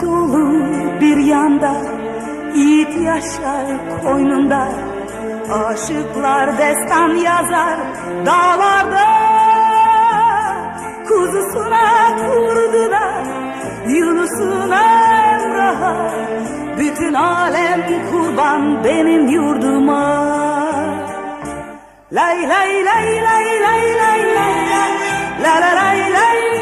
Anadolu bir yanda Yiğit yaşar koynunda Aşıklar destan yazar dağlarda Kuzusuna kurdu da Yunus'una Emrah'a Bütün alem kurban benim yurduma Lay lay lay lay lay lay lay la La la lay lay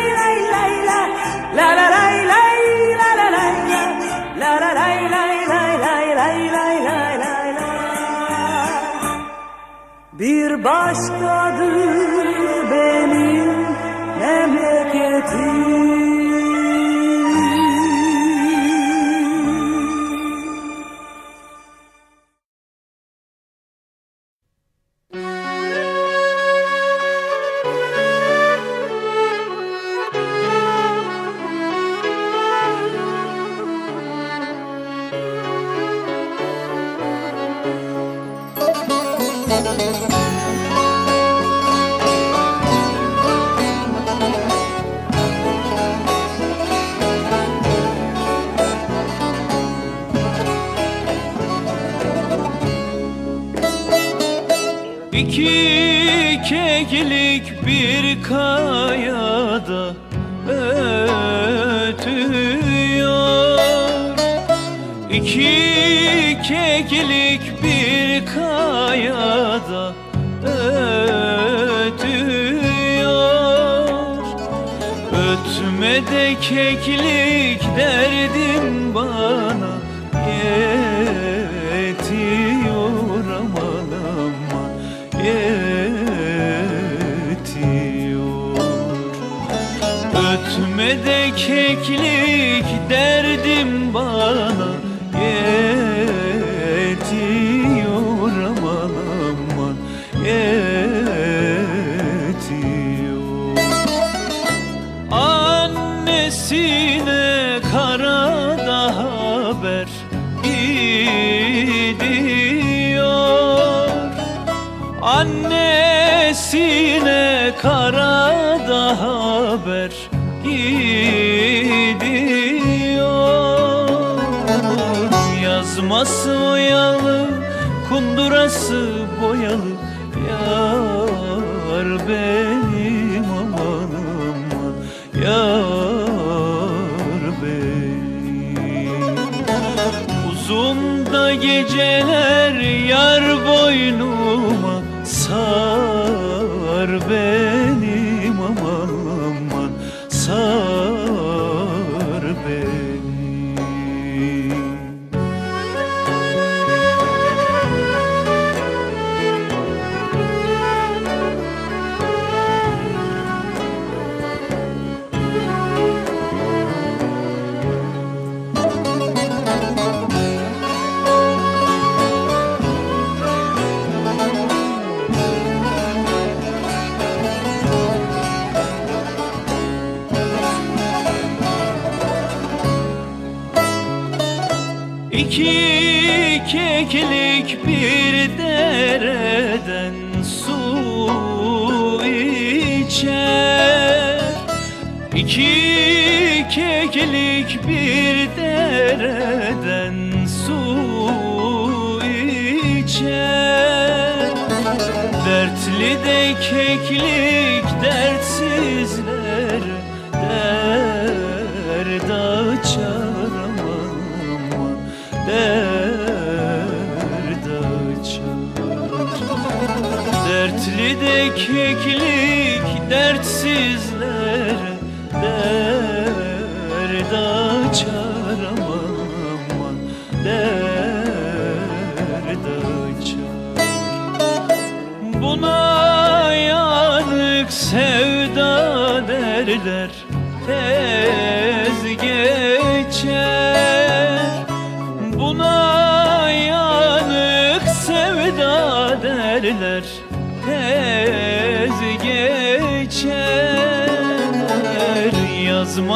başkadır benim memleketim keklik bir kayada ötüyor. İki keklik bir kayada ötüyor. Ötme de keklik derdim bana yetiyor de keklik derdim bana? Yetiyor aman aman yetiyor. Annesine karada haber gidiyor. Annesine karada haber Yazması oyalı, kundurası boyalı. Yar benim aman aman Yar benim. Uzun da geceler yar boynuma Sar benim keklik bir dereden su içer. İki keklik bir dereden su içer. Dertli de keklik dertsizler Dertli de keklik dertsizler Derd açar aman Derd açar. Buna yanık sevda derler Tez geçer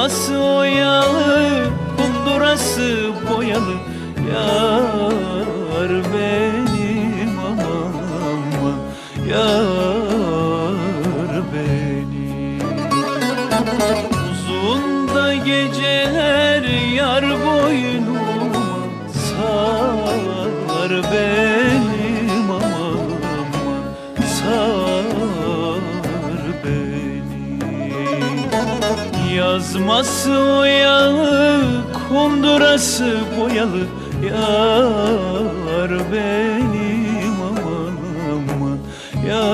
Yazması oyalı Kundurası boyalı. Yar benim aman aman. Yar benim. Uzun da geceler yar boynuma Sar benim Yazması oyalı, kundurası boyalı. Yar benim aman aman Yar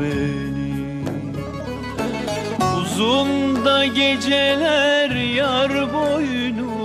benim. Uzun da geceler yar boynu